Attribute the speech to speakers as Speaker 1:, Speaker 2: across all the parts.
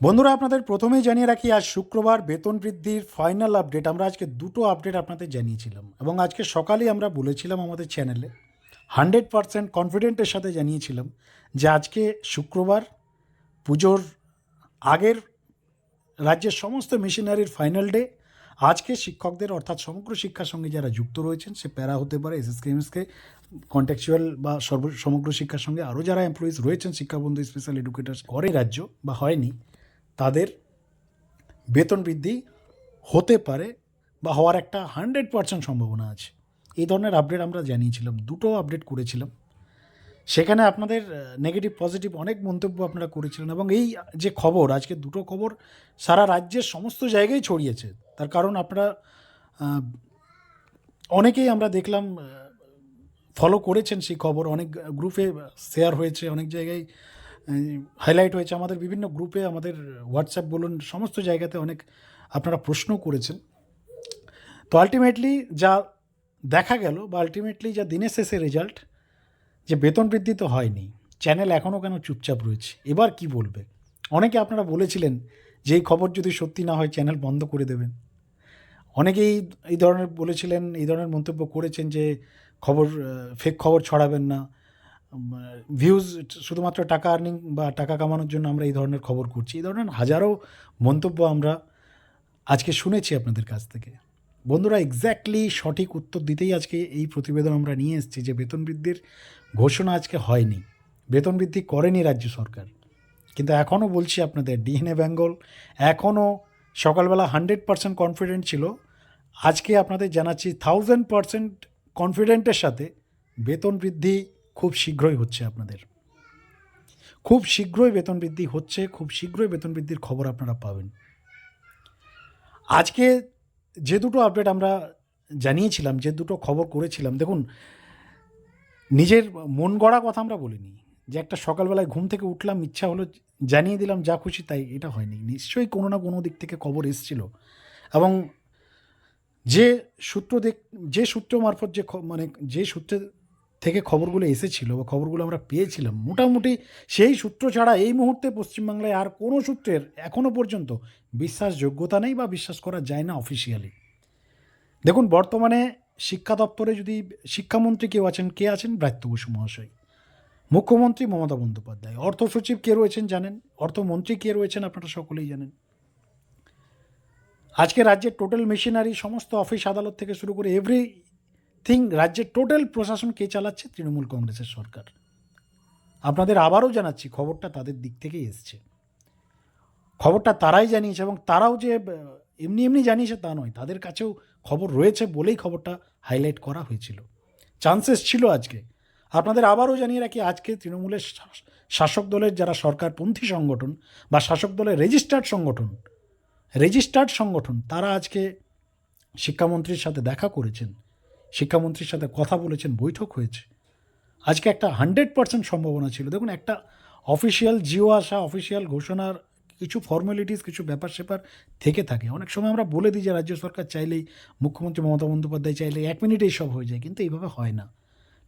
Speaker 1: বন্ধুরা, আপনাদের প্রথমেই জানিয়ে রাখি, আজ শুক্রবার বেতন বৃদ্ধির ফাইনাল আপডেট আমরা আজকে দুটো আপডেট আপনাদের জানিয়েছিলাম এবং আজকে সকালেই আমরা বলেছিলাম আমাদের চ্যানেলে হান্ড্রেড পারসেন্ট কনফিডেন্টের সাথে জানিয়েছিলাম যে আজকে শুক্রবার পুজোর আগের রাজ্যের সমস্ত মিশনারির ফাইনাল ডে আজকে শিক্ষকদের, অর্থাৎ সমগ্র শিক্ষার সঙ্গে যারা যুক্ত রয়েছেন, সে প্যারা হতে পারে এসএসকে এমএসকে কন্ট্যাকচুয়াল বা সর্ব, সমগ্র শিক্ষার সঙ্গে আরও যারা এমপ্লয়িজ রয়েছেন, শিক্ষাবন্ধু স্পেশাল এডুকেটার্স করে রাজ্য বা হয়নি তাদের বেতন বৃদ্ধি হতে পারে বা হওয়ার একটা হান্ড্রেড পার্সেন্ট সম্ভাবনা আছে। এই ধরনের আপডেট আমরা জানিয়েছিলাম, দুটো আপডেট করেছিলাম। সেখানে আপনাদের নেগেটিভ পজিটিভ অনেক মন্তব্য আপনারা করেছিলেন এবং এই যে খবর, আজকে দুটো খবর সারা রাজ্যের সমস্ত জায়গায় ছড়িয়েছে। তার কারণ আপনারা অনেকেই আমরা দেখলাম ফলো করেছেন সেই খবর, অনেক গ্রুপে শেয়ার হয়েছে, অনেক জায়গায় হাইলাইট হয়েছে। আমাদের বিভিন্ন গ্রুপে আমাদের হোয়াটসঅ্যাপ বলুন, সমস্ত জায়গাতে অনেক আপনারা প্রশ্ন করেছেন। তো আলটিমেটলি যা দেখা গেল বা আলটিমেটলি যা দিনের শেষে রেজাল্ট যে বেতন বৃদ্ধি তো হয়নি চ্যানেল এখনও কেন চুপচাপ রয়েছে, এবার কি বলবে? অনেকে আপনারা বলেছিলেন যে এই খবর যদি সত্যি না হয় চ্যানেল বন্ধ করে দেবেন। অনেকেই এই ধরনের বলেছিলেন, এই ধরনের মন্তব্য করেছেন যে খবর ফেক খবর ছড়াবেন না। ভিউজ শুধুমাত্র টাকা আর্নিং বা টাকা কামানোর জন্য আমরা এই ধরনের খবর করছি। এই ধরনের হাজারো মন্তব্য আমরা আজকে শুনেছি আপনাদের কাছ থেকে। বন্ধুরা এক্স্যাক্টলি সঠিক উত্তর দিতেই আজকে এই প্রতিবেদন আমরা নিয়ে এসেছি যে বেতন বৃদ্ধির ঘোষণা আজকে হয়নি। বেতন বৃদ্ধি করেনি রাজ্য সরকার। কিন্তু এখনও বলছি আপনাদের ডিএনএ বেঙ্গল এখনও সকালবেলা হান্ড্রেড পার্সেন্ট কনফিডেন্ট ছিল। আজকে আপনাদের জানাচ্ছি থাউজেন্ড পার্সেন্ট কনফিডেন্টের সাথে বেতন বৃদ্ধি খুব শীঘ্রই হচ্ছে আপনাদের। খুব শীঘ্রই বেতন বৃদ্ধি হচ্ছে, খুব শীঘ্রই বেতন বৃদ্ধির খবর আপনারা পাবেন। আজকে যে দুটো আপডেট আমরা জানিয়েছিলাম, যে দুটো খবর করেছিলাম, দেখুন, নিজের মন গড়া কথা আমরা বলিনি, যে একটা সকালবেলায় ঘুম থেকে উঠলাম, ইচ্ছা হলো জানিয়ে দিলাম, যা খুশি তাই, এটা হয়নি। নিশ্চয়ই কোনো না কোনো দিক থেকে খবর এসেছিল। এবং যে সূত্র দেখ, যে সূত্র মারফত যে মানে যে সূত্রে থেকে খবরগুলো এসেছিল বা খবরগুলো আমরা পেয়েছিলাম, মোটামুটি সেই সূত্র ছাড়া এই মুহূর্তে পশ্চিমবাংলায় আর কোনো সূত্রের এখনও পর্যন্ত বিশ্বাসযোগ্যতা নেই বা বিশ্বাস করা যায় না অফিসিয়ালি দেখুন, বর্তমানে শিক্ষা দপ্তরে যদি শিক্ষামন্ত্রী কেউ আছেন, কে আছেন? ব্রাত্য বসু মহাশয়। মুখ্যমন্ত্রী মমতা বন্দ্যোপাধ্যায়। অর্থ সচিব কে রয়েছেন জানেন? অর্থমন্ত্রী কে রয়েছেন আপনারা সকলেই জানেন। আজকে রাজ্যের টোটাল মেশিনারি সমস্ত অফিস আদালত থেকে শুরু করে এভরি থিং রাজ্যের টোটাল প্রশাসন কে চালাচ্ছে? তৃণমূল কংগ্রেসের সরকার। আপনাদের আবারও জানাচ্ছি, খবরটা তাদের দিক থেকেই এসছে। খবরটা তারাই জানিয়েছে এবং তারাও যে, এমনি এমনি জানিয়েছে তা নয়, তাদের কাছেও খবর রয়েছে বলেই খবরটা হাইলাইট করা হয়েছিল। চান্সেস ছিল আজকে। আপনাদের আবারও জানিয়ে রাখি, আজকে তৃণমূলের শাসক দলের যারা সরকারপন্থী সংগঠন বা শাসক দলের রেজিস্টার্ড সংগঠন রেজিস্টার্ড সংগঠন, তারা আজকে শিক্ষামন্ত্রীর সাথে দেখা করেছেন। শিক্ষামন্ত্রীর সাথে কথা বলেছেন, বৈঠক হয়েছে। আজকে একটা হান্ড্রেড পার্সেন্ট সম্ভাবনা ছিল। দেখুন, একটা অফিসিয়াল জিও আসা, অফিসিয়াল ঘোষণার কিছু ফর্মালিটিস কিছু ব্যাপার স্যাপার থেকে থাকে। অনেক সময় আমরা বলে দিই যে, রাজ্য সরকার চাইলেই, মুখ্যমন্ত্রী মমতা বন্দ্যোপাধ্যায় চাইলে এক মিনিটেই সব হয়ে যায়, কিন্তু এইভাবে হয় না।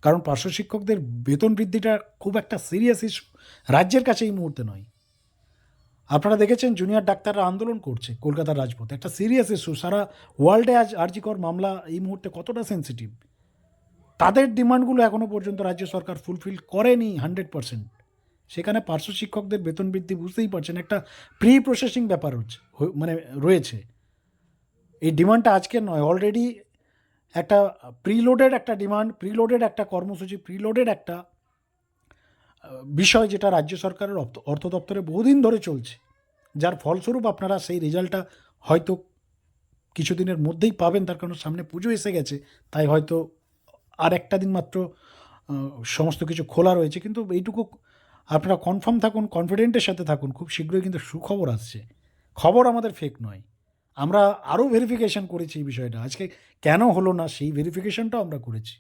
Speaker 1: কারণ পার্শ্ব শিক্ষকদের বেতন বৃদ্ধিটা খুব একটা সিরিয়াস ইস্যু রাজ্যের কাছে এই মুহূর্তে নয়। আপনারা দেখেছেন জুনিয়র ডাক্তাররা আন্দোলন করছে কলকাতার রাজপথে। একটা সিরিয়াস ইস্যু সারা ওয়ার্ল্ডে আজ আরজিকর মামলা এই মুহূর্তে কতটা সেন্সিটিভ তাদের ডিমান্ডগুলো এখনও পর্যন্ত রাজ্য সরকার ফুলফিল করেনি হান্ড্রেড পার্সেন্ট সেখানে পার্শ্ব শিক্ষকদের বেতন বৃদ্ধি বুঝতেই পারছেন, একটা প্রি প্রসেসিং ব্যাপার হচ্ছে মানে রয়েছে। এই ডিমান্ডটা আজকে নয় অলরেডি একটা প্রিলোডেড একটা ডিমান্ড প্রিলোডেড একটা কর্মসূচি প্রিলোডেড একটা বিষয় যেটা রাজ্য সরকারের অর্থ- দপ্তরে বহুদিন ধরে চলছে, যার ফলস্বরূপ আপনারা সেই রেজাল্টটা হয়তো কিছুদিনের মধ্যেই পাবেন, তার কারণ সামনে পুজো এসে গেছে, তাই হয়তো আর একটা দিন মাত্র সমস্ত কিছু খোলা রয়েছে, কিন্তু এইটুকু আপনারা কনফার্ম থাকুন কনফিডেন্টের সাথে থাকুন, খুব শীঘ্রই কিন্তু সুখবর আসছে। খবর আমাদের ফেক নয়। আমরা আরও ভেরিফিকেশন করেছি এই বিষয়টা। আজকে কেন হলো না, সেই ভেরিফিকেশনটাও আমরা করেছি।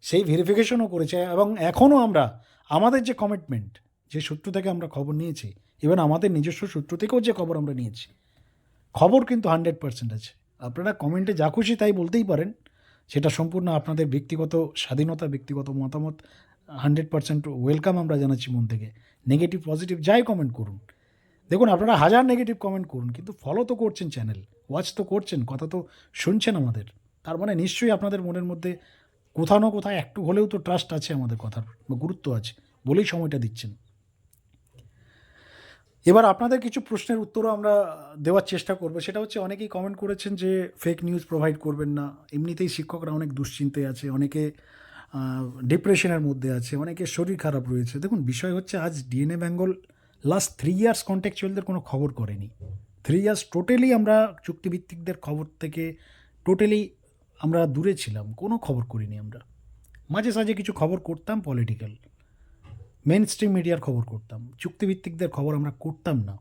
Speaker 1: সেই ভেরিফিকেশনও করেছে, এবং এখনও আমরা আমাদের যে কমিটমেন্ট যে সূত্র থেকে আমরা খবর নিয়েছি ইভেন আমাদের নিজস্ব সূত্র থেকেও যে খবর আমরা নিয়েছি, খবর কিন্তু হান্ড্রেড পার্সেন্ট আছে। আপনারা কমেন্টে যা খুশি তাই বলতেই পারেন। সেটা সম্পূর্ণ আপনাদের ব্যক্তিগত স্বাধীনতা, ব্যক্তিগত মতামত হান্ড্রেড পার্সেন্ট ওয়েলকাম আমরা জানাচ্ছি মন থেকে। নেগেটিভ পজিটিভ যাই কমেন্ট করুন। দেখুন, আপনারা হাজার নেগেটিভ কমেন্ট করুন, কিন্তু ফলো তো করছেন চ্যানেল ওয়াচ তো করছেন, কথা তো শুনছেন আমাদের। তার মানে নিশ্চয়ই আপনাদের মনের মধ্যে কোথাও না কোথাও একটু হলেও তো ট্রাস্ট আছে আমাদের কথার, বা গুরুত্ব আছে, বলেই সময়টা দিচ্ছেন। এবার আপনাদের কিছু প্রশ্নের উত্তরও আমরা দেওয়ার চেষ্টা করব। সেটা হচ্ছে, অনেকেই কমেন্ট করেছেন যে ফেক নিউজ প্রোভাইড করবেন না। এমনিতেই শিক্ষকরা অনেক দুশ্চিন্তায় আছে, অনেকে ডিপ্রেশনের মধ্যে আছে অনেকে শরীর খারাপ রয়েছে। দেখুন, বিষয় হচ্ছে, আজ DNA Bengal last three years কন্ট্যাকচুয়ালদের কোনো খবর করেনি। থ্রি ইয়ার্স টোটালি আমরা চুক্তিভিত্তিকদের খবর থেকে টোটালি আমরা দূরে ছিলাম, কোনো খবর করিনি আমরা। মাঝে সাঝে কিছু খবর করতাম পলিটিক্যাল মেন স্ট্রিম মিডিয়ার খবর করতাম, চুক্তিভিত্তিকদের খবর আমরা করতাম না।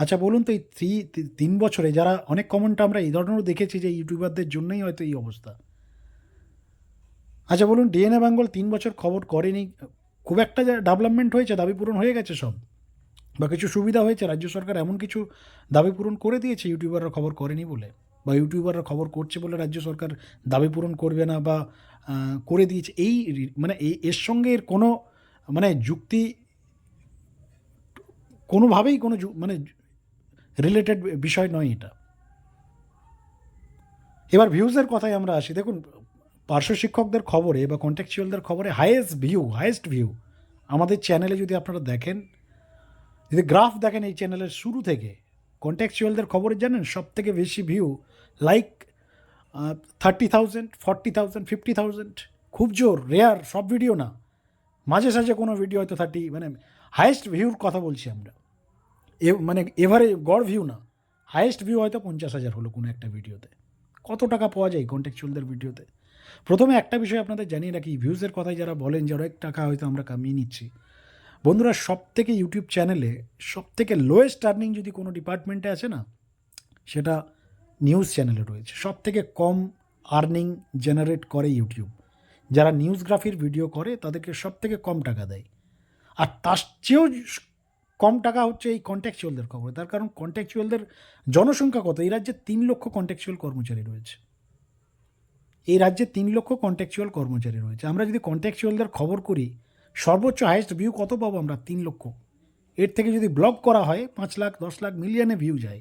Speaker 1: আচ্ছা বলুন তো এই থ্রি তিন বছরে যারা অনেক কমেন্ট আমরা এই ধরনেরও দেখেছি যে ইউটিউবারদের জন্যই হয়তো এই অবস্থা। আচ্ছা বলুন ডিএনএ বেঙ্গল তিন বছর খবর করেনি, খুব একটা ডেভেলপমেন্ট হয়েছে, দাবি পূরণ হয়ে গেছে সব? বা কিছু সুবিধা হয়েছে, রাজ্য সরকার এমন কিছু দাবি পূরণ করে দিয়েছে, ইউটিউবাররা খবর করেনি বলে? বা ইউটিউবাররা খবর করছে বলে রাজ্য সরকার দাবি পূরণ করবে না বা করে দিয়েছে, এই মানে এই এর সঙ্গে এর কোনো মানে যুক্তি কোনোভাবেই কোনো মানে রিলেটেড বিষয় নয় এটা। এবার ভিউজের কথায় আমরা আসি। দেখুন, পার্শ্ব শিক্ষকদের খবরে বা কন্ট্যাকচুয়ালদের খবরে হাইয়েস্ট ভিউ হাইয়েস্ট ভিউ আমাদের চ্যানেলে যদি আপনারা দেখেন, যদি গ্রাফ দেখেন এই চ্যানেলের শুরু থেকে কন্ট্যাকচুয়ালদের খবরে জানেন সব থেকে বেশি view like thirty thousand forty thousand fifty thousand খুব জোর রেয়ার সব ভিডিও না। মাঝে সাঝে কোনো ভিডিও হয়তো থার্টি মানে হায়েস্ট ভিউর কথা বলছি আমরা। এ মানে এভারে গড় ভিউ না। হায়েস্ট ভিউ হয়তো পঞ্চাশ হাজার হলো কোনো একটা ভিডিওতে কত টাকা পাওয়া যায় কন্ট্যাকচুয়ালদের ভিডিওতে প্রথমে একটা বিষয় আপনাদের জানিয়ে রাখি ভিউজের কথায় যারা বলেন যে অনেক টাকা হয়তো আমরা কামিয়ে নিচ্ছি বন্ধুরা সব থেকে ইউটিউব চ্যানেলে সব থেকে লোয়েস্ট আর্নিং যদি কোনো ডিপার্টমেন্টে আছে না, সেটা নিউজ চ্যানেলে রয়েছে। সব থেকে কম আর্নিং জেনারেট করে ইউটিউব যারা নিউজগ্রাফির ভিডিও করে, তাদেরকে সব থেকে কম টাকা দেয়। আর তার চেয়েও কম টাকা হচ্ছে এই কন্ট্যাকচুয়ালদের খবর। তার কারণ কন্ট্যাকচুয়ালদের জনসংখ্যা কত? এই রাজ্যে তিন লক্ষ কন্ট্যাকচুয়াল কর্মচারী রয়েছে। এই রাজ্যে তিন লক্ষ কন্ট্যাকচুয়াল কর্মচারী রয়েছে। আমরা যদি কন্ট্যাকচুয়ালদের খবর করি সর্বোচ্চ হাইয়েস্ট ভিউ কত পাবো আমরা? তিন লক্ষ। এর থেকে যদি ব্লগ করা হয়, পাঁচ লাখ, দশ লাখ মিলিয়নে ভিউ যায়।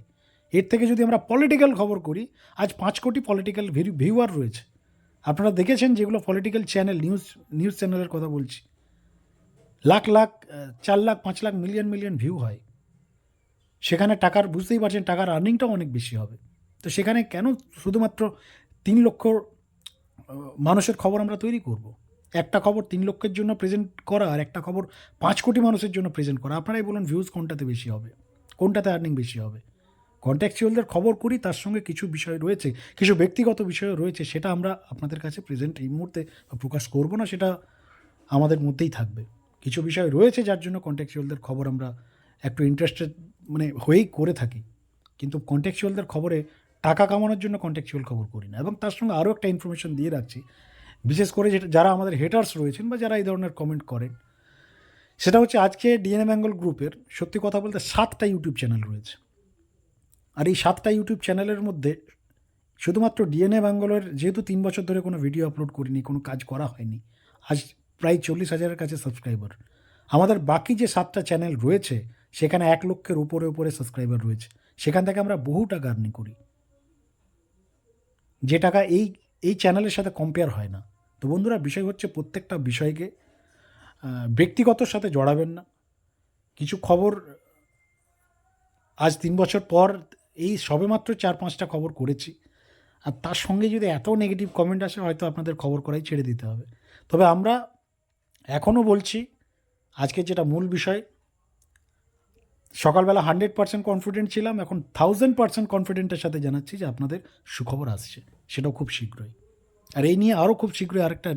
Speaker 1: এর থেকে যদি আমরা পলিটিক্যাল খবর করি, আজ পাঁচ কোটি পলিটিক্যাল ভিউয়ার রয়েছে। আপনারা দেখেছেন যেগুলো পলিটিক্যাল চ্যানেল নিউজ নিউজ চ্যানেলের কথা বলছি। লাখ লাখ চার লাখ, পাঁচ লাখ মিলিয়ন মিলিয়ন ভিউ হয়। সেখানে টাকার বুঝতেই পারছেন, টাকার আর্নিংটাও অনেক বেশি হবে। তো সেখানে কেন শুধুমাত্র তিন লক্ষ মানুষের খবর আমরা তৈরি করব? একটা খবর তিন লক্ষের জন্য প্রেজেন্ট করা আর একটা খবর পাঁচ কোটি মানুষের জন্য প্রেজেন্ট করা। আপনারাই বলুন ভিউজ কোনটাতে বেশি হবে? কোনটাতে আর্নিং বেশি হবে? কন্ট্যাকচুয়ালদের খবর করি, তার সঙ্গে কিছু বিষয় রয়েছে, কিছু ব্যক্তিগত বিষয় রয়েছে, সেটা আমরা আপনাদের কাছে প্রেজেন্ট এই মুহূর্তে প্রকাশ করব না, সেটা আমাদের মধ্যেই থাকবে। কিছু বিষয় রয়েছে যার জন্য কন্ট্যাকচুয়ালদের খবর আমরা একটু ইন্টারেস্টেড মানে হয়েই করে থাকি। কিন্তু কন্ট্যাকচুয়ালদের খবরে টাকা কামানোর জন্য কন্ট্যাকচুয়াল খবর করি না। এবং তার সঙ্গে আরও একটা ইনফরমেশন দিয়ে রাখছি বিশেষ করে যেটা যারা আমাদের হেটার্স রয়েছেন বা যারা এই ধরনের কমেন্ট করেন, সেটা হচ্ছে আজকে ডিএনএ বেঙ্গল গ্রুপের সত্যি কথা বলতে সাতটা ইউটিউব চ্যানেল রয়েছে। আর এই সাতটা ইউটিউব চ্যানেলের মধ্যে শুধুমাত্র ডিএনএ বেঙ্গলের যেহেতু তিন বছর ধরে কোনো ভিডিও আপলোড করিনি, কোনো কাজ করা হয়নি, আজ প্রায় চল্লিশ হাজারের কাছে সাবস্ক্রাইবার আমাদের বাকি যে সাতটা চ্যানেল রয়েছে, সেখানে এক লক্ষের উপরে উপরে সাবস্ক্রাইবার রয়েছে। সেখান থেকে আমরা বহু টাকা আর্নিং করি। যে টাকা এই এই চ্যানেলের সাথে কম্পেয়ার হয় না। তো বন্ধুরা, বিষয় হচ্ছে প্রত্যেকটা বিষয়কে ব্যক্তিগতর সাথে জড়াবেন না। কিছু খবর, আজ তিন বছর পর এই সবেমাত্র চার পাঁচটা খবর করেছি। আর তার সঙ্গে যদি এত নেগেটিভ কমেন্ট আসে, হয়তো আপনাদের খবর করাই ছেড়ে দিতে হবে। তবে আমরা এখনও বলছি, আজকে যেটা মূল বিষয়, সকালবেলা হান্ড্রেড পার্সেন্ট কনফিডেন্ট ছিলাম, এখন থাউজেন্ড পার্সেন্ট কনফিডেন্টের সাথে জানাচ্ছি যে আপনাদের সুখবর আসছে, সেটাও খুব শীঘ্রই। আর এই নিয়ে আরও খুব শীঘ্রই আরেকটা